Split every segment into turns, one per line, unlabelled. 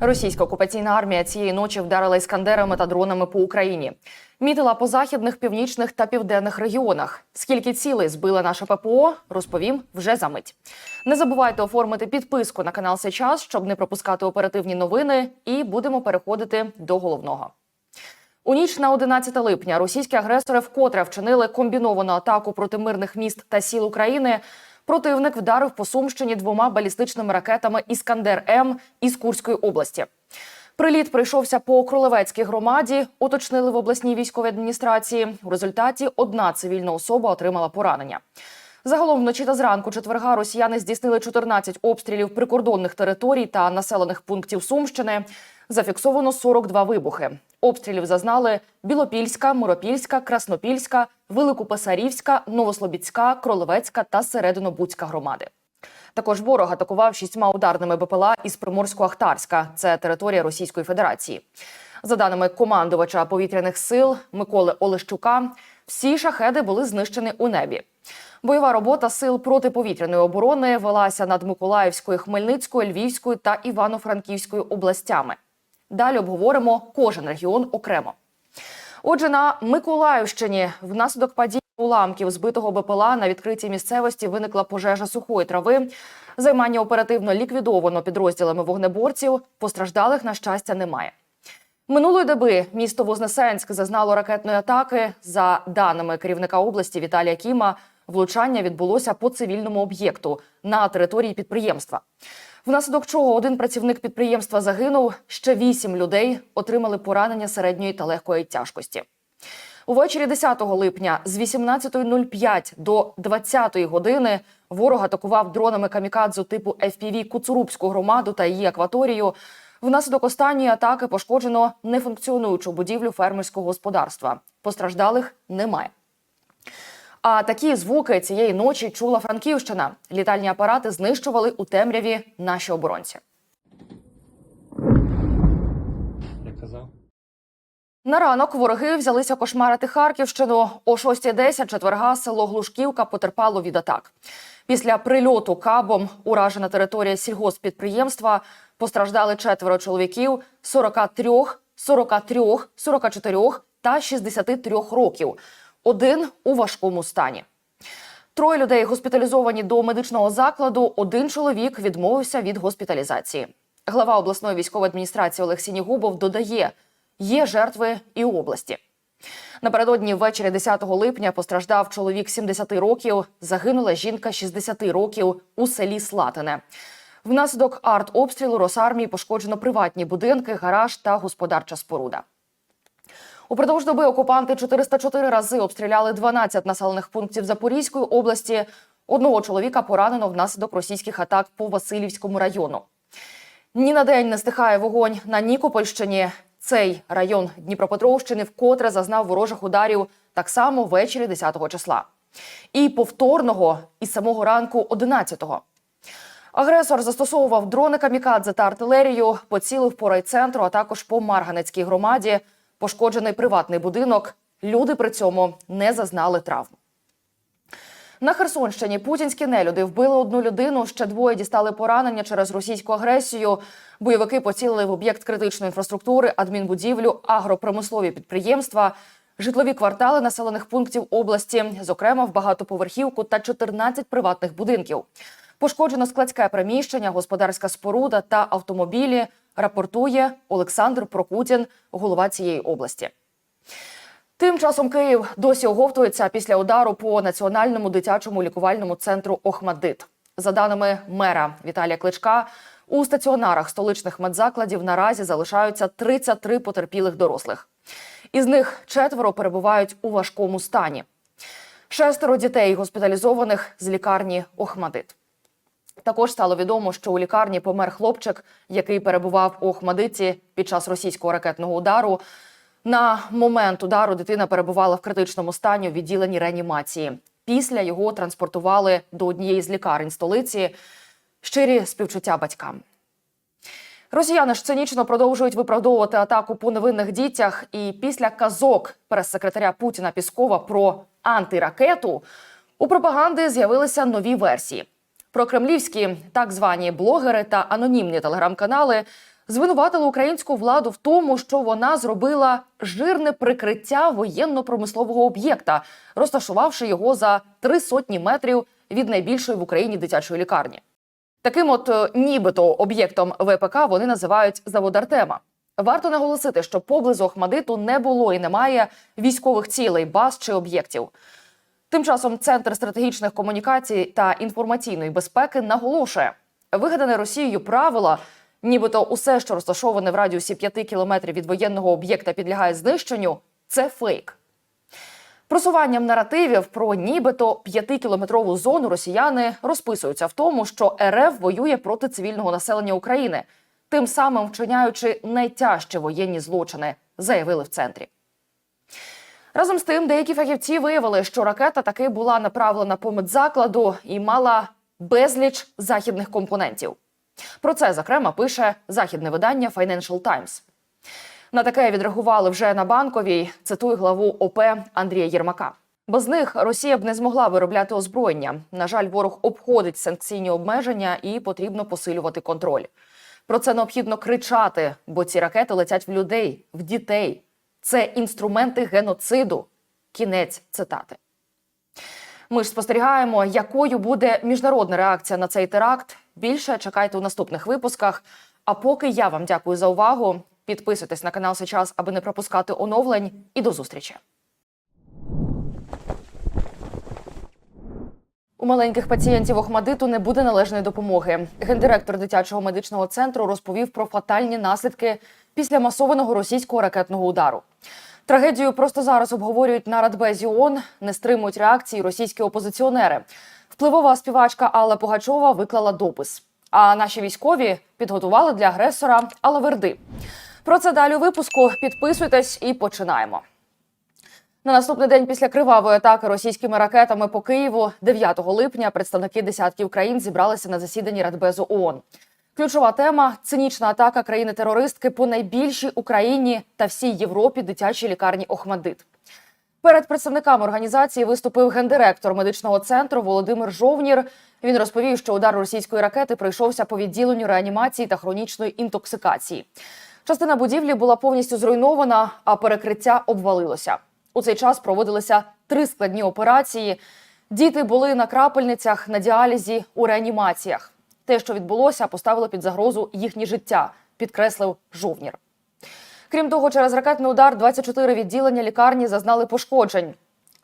Російська окупаційна армія цієї ночі вдарила іскандерами та дронами по Україні. Мітила по західних, північних та південних регіонах. Скільки цілей збила наша ППО, розповім вже за мить. Не забувайте оформити підписку на канал Сейчас, щоб не пропускати оперативні новини. І будемо переходити до головного. У ніч на 11 липня російські агресори вкотре вчинили комбіновану атаку проти мирних міст та сіл України. Противник вдарив по Сумщині двома балістичними ракетами Іскандер М із Курської області. Приліт прийшовся по Кролевецькій громаді, уточнили в обласній військовій адміністрації. У результаті одна цивільна особа отримала поранення. Загалом вночі та зранку четверга росіяни здійснили 14 обстрілів прикордонних територій та населених пунктів Сумщини. Зафіксовано 42 вибухи. Обстрілів зазнали Білопільська, Миропільська, Краснопільська, Великописарівська, Новослобідська, Кролевецька та Серединобудська громади. Також ворог атакував шістьма ударними БПЛА із Приморсько-Ахтарська. Це територія Російської Федерації. За даними командувача повітряних сил Миколи Олещука, всі шахеди були знищені у небі. Бойова робота сил протиповітряної оборони велася над Миколаївською, Хмельницькою, Львівською та Івано-Франківською областями. Далі обговоримо кожен регіон окремо. Отже, на Миколаївщині внаслідок падіння уламків збитого БПЛА на відкритій місцевості виникла пожежа сухої трави. Займання оперативно ліквідовано підрозділами вогнеборців. Постраждалих, на щастя, немає. Минулої доби місто Вознесенськ зазнало ракетної атаки. За даними керівника області Віталія Кіма, влучання відбулося по цивільному об'єкту на території підприємства. Внаслідок чого один працівник підприємства загинув, ще вісім людей отримали поранення середньої та легкої тяжкості. Увечері 10 липня з 18.05 до 20 години ворог атакував дронами камікадзу типу FPV Куцурубську громаду та її акваторію. Внаслідок останньої атаки пошкоджено нефункціонуючу будівлю фермерського господарства. Постраждалих немає. А такі звуки цієї ночі чула Франківщина. Літальні апарати знищували у темряві наші оборонці.
казав.
На ранок вороги взялися кошмарити Харківщину. О 6.10 четверга село Глушківка потерпало від атак. Після прильоту кабом уражена територія сільгосппідприємства. Постраждали четверо чоловіків 43, 43, 44 та 63 років. Один у важкому стані. Троє людей госпіталізовані до медичного закладу. Один чоловік відмовився від госпіталізації. Глава обласної військової адміністрації Олег Сінігубов додає, є жертви і області. Напередодні ввечері 10 липня постраждав чоловік 70 років. Загинула жінка 60 років у селі Слатине. Внаслідок артобстрілу Росармії пошкоджено приватні будинки, гараж та господарча споруда. Упродовж доби окупанти 404 рази обстріляли 12 населених пунктів Запорізької області. Одного чоловіка поранено внаслідок російських атак по Васильівському району. Ні на день не стихає вогонь на Нікопольщині. Цей район Дніпропетровщини вкотре зазнав ворожих ударів так само ввечері 10 числа. І повторного із самого ранку 11-го. Агресор застосовував дрони камікадзе та артилерію, поцілив по райцентру, а також по Марганецькій громаді. Пошкоджений приватний будинок. Люди при цьому не зазнали травм. На Херсонщині путінські нелюди вбили одну людину. Ще двоє дістали поранення через російську агресію. Бойовики поцілили в об'єкт критичної інфраструктури, адмінбудівлю, агропромислові підприємства, житлові квартали населених пунктів області, зокрема в багатоповерхівку та 14 приватних будинків. Пошкоджено складське приміщення, господарська споруда та автомобілі. Рапортує Олександр Прокутін, голова цієї області. Тим часом Київ досі оговтується після удару по національному дитячому лікувальному центру Охмадит. За даними мера Віталія Кличка, у стаціонарах столичних медзакладів наразі залишаються 33 потерпілих дорослих. Із них четверо перебувають у важкому стані. Шестеро дітей госпіталізованих з лікарні Охмадит. Також стало відомо, що у лікарні помер хлопчик, який перебував у Охмадиті під час російського ракетного удару. На момент удару дитина перебувала в критичному стані у відділенні реанімації. Після його транспортували до однієї з лікарень столиці. Щирі співчуття батькам. Росіяни ж цинічно продовжують виправдовувати атаку по невинних дітях. І після казок прес-секретаря Путіна Піскова про антиракету у пропаганди з'явилися нові версії. Про кремлівські так звані блогери та анонімні телеграм-канали звинуватили українську владу в тому, що вона зробила жирне прикриття воєнно-промислового об'єкта, розташувавши його за три сотні метрів від найбільшої в Україні дитячої лікарні. Таким от е, нібито об'єктом ВПК вони називають завод Артема. Варто наголосити, що поблизу Охмадиту не було і немає військових цілей, баз чи об'єктів. Тим часом Центр стратегічних комунікацій та інформаційної безпеки наголошує, вигадане Росією правило, нібито усе, що розташоване в радіусі 5 кілометрів від воєнного об'єкта, підлягає знищенню. Це фейк. Просуванням наративів про нібито п'ятикілометрову зону росіяни розписуються в тому, що РФ воює проти цивільного населення України, тим самим вчиняючи найтяжчі воєнні злочини, заявили в центрі. Разом з тим, деякі фахівці виявили, що ракета таки була направлена по медзакладу і мала безліч західних компонентів. Про це зокрема пише західне видання Financial Times. На таке відреагували вже на банковій. Цитую главу ОП Андрія Єрмака. Без них Росія б не змогла виробляти озброєння. На жаль, ворог обходить санкційні обмеження і потрібно посилювати контроль. Про це необхідно кричати, бо ці ракети летять в людей, в дітей. Це інструменти геноциду. Кінець цитати. Ми ж спостерігаємо, якою буде міжнародна реакція на цей теракт. Більше чекайте у наступних випусках. А поки я вам дякую за увагу. Підписуйтесь на канал сейчас, аби не пропускати оновлень. І до зустрічі. У маленьких пацієнтів Охмадиту не буде належної допомоги. Гендиректор дитячого медичного центру розповів про фатальні наслідки після масованого російського ракетного удару. Трагедію просто зараз обговорюють на Радбезі ООН, не стримують реакції російські опозиціонери. Впливова співачка Алла Пугачова виклала допис. А наші військові підготували для агресора Алаверди. Про це далі у випуску. Підписуйтесь і починаємо. На наступний день після кривавої атаки російськими ракетами по Києву, 9 липня, представники десятків країн зібралися на засіданні Радбезу ООН. Ключова тема цинічна атака країни-терористки по найбільшій Україні та всій Європі дитячій лікарні Охмадит. Перед представниками організації виступив гендиректор медичного центру Володимир Жовнір. Він розповів, що удар російської ракети прийшовся по відділенню реанімації та хронічної інтоксикації. Частина будівлі була повністю зруйнована, а перекриття обвалилося. У цей час проводилися три складні операції. Діти були на крапельницях, на діалізі, у реанімаціях Те, що відбулося, поставило під загрозу їхнє життя, підкреслив Жовнір. Крім того, через ракетний удар 24 відділення лікарні зазнали пошкоджень.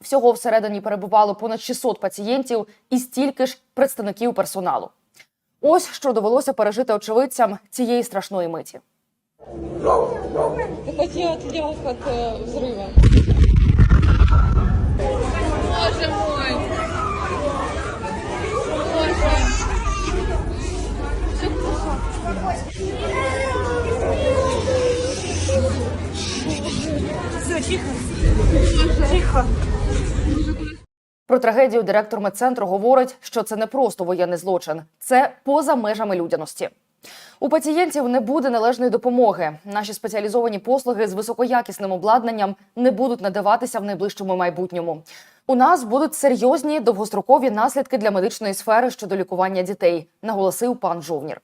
Всього всередині перебувало понад 600 пацієнтів і стільки ж представників персоналу. Ось що довелося пережити очевидцям цієї страшної миті.
Хоть я отъел от э, взрыва. Боже мой! Боже! Все тихо. Тихо.
Про трагедію директор медцентру говорить, що це не просто воєнний злочин, це поза межами людяності. У пацієнтів не буде належної допомоги. Наші спеціалізовані послуги з високоякісним обладнанням не будуть надаватися в найближчому майбутньому. У нас будуть серйозні довгострокові наслідки для медичної сфери щодо лікування дітей, наголосив пан Жовнір.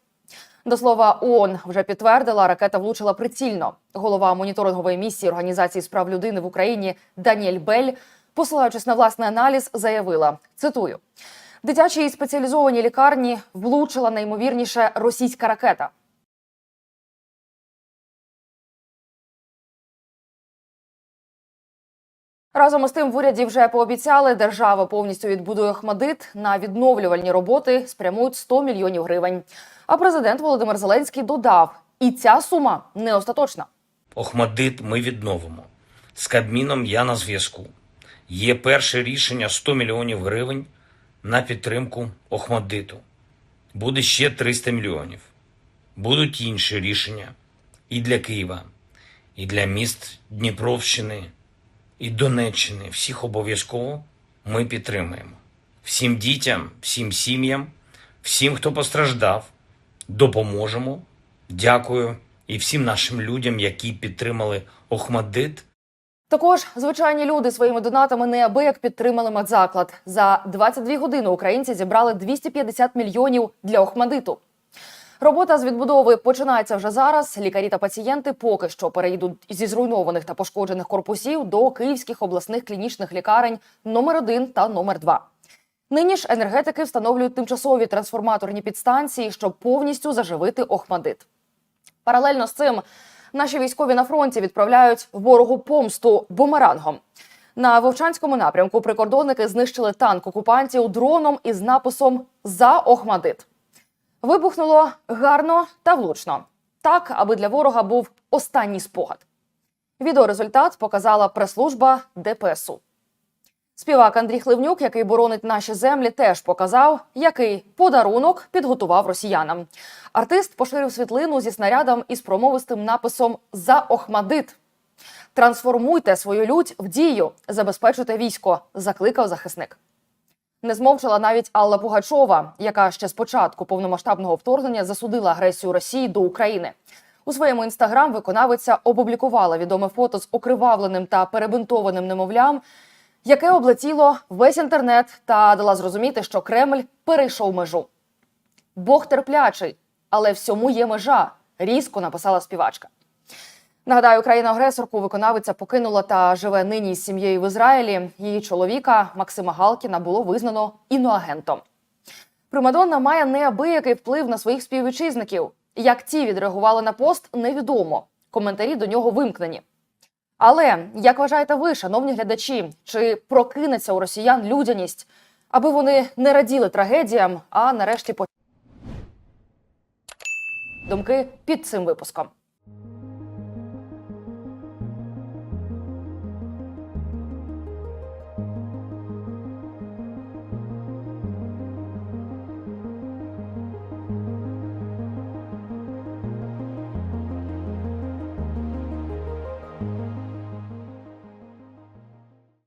До слова, ООН вже підтвердила, ракета влучила прицільно. Голова моніторингової місії Організації справ людини в Україні Даніель Бель, посилаючись на власний аналіз, заявила: цитую. дитячі дитячій спеціалізованій лікарні влучила найімовірніше російська ракета. Разом із тим в уряді вже пообіцяли, держава повністю відбудує Хмадит на відновлювальні роботи спрямують 100 мільйонів гривень. А президент Володимир Зеленський додав: і ця сума не остаточна.
Охмадит ми відновимо. З Кабміном я на зв'язку. Є перше рішення 100 мільйонів гривень на підтримку Охмадиту. Буде ще 300 мільйонів. Будуть інші рішення і для Києва, і для міст Дніпровщини, і Донеччини. Всіх обов'язково ми підтримуємо. Всім дітям, всім сім'ям, всім, хто постраждав, допоможемо. Дякую і всім нашим людям, які підтримали Охмадит.
Також звичайні люди своїми донатами неабияк підтримали медзаклад. За 22 години українці зібрали 250 мільйонів для Охмадиту. Робота з відбудови починається вже зараз. Лікарі та пацієнти поки що переїдуть зі зруйнованих та пошкоджених корпусів до київських обласних клінічних лікарень номер 1 та номер 2 Нині ж енергетики встановлюють тимчасові трансформаторні підстанції, щоб повністю заживити Охмадит. Паралельно з цим наші військові на фронті відправляють ворогу помсту бумерангом. На Вовчанському напрямку прикордонники знищили танк окупантів дроном із написом За Охмадит. Вибухнуло гарно та влучно, так аби для ворога був останній спогад. Відеорезультат показала прес-служба ДПСУ. Співак Андрій Хливнюк, який боронить наші землі, теж показав, який подарунок підготував росіянам. Артист поширив світлину зі снарядом із промовистим написом За Охмадит. Трансформуйте свою лють в дію, забезпечуйте військо, закликав захисник. Не змовчала навіть Алла Пугачова, яка ще з початку повномасштабного вторгнення засудила агресію Росії до України. У своєму інстаграм виконавиця опублікувала відоме фото з окривавленим та перебинтованим немовлям, яке облетіло весь інтернет та дала зрозуміти, що Кремль перейшов межу. Бог терплячий, але всьому є межа. Різко написала співачка. Нагадаю, країну-агресорку виконавиця покинула та живе нині з сім'єю в Ізраїлі. Її чоловіка Максима Галкіна було визнано іноагентом. Примадонна має неабиякий вплив на своїх співвітчизників. Як ті відреагували на пост, невідомо. Коментарі до нього вимкнені. Але як вважаєте ви, шановні глядачі, чи прокинеться у росіян людяність, аби вони не раділи трагедіям, а нарешті по думки під цим випуском?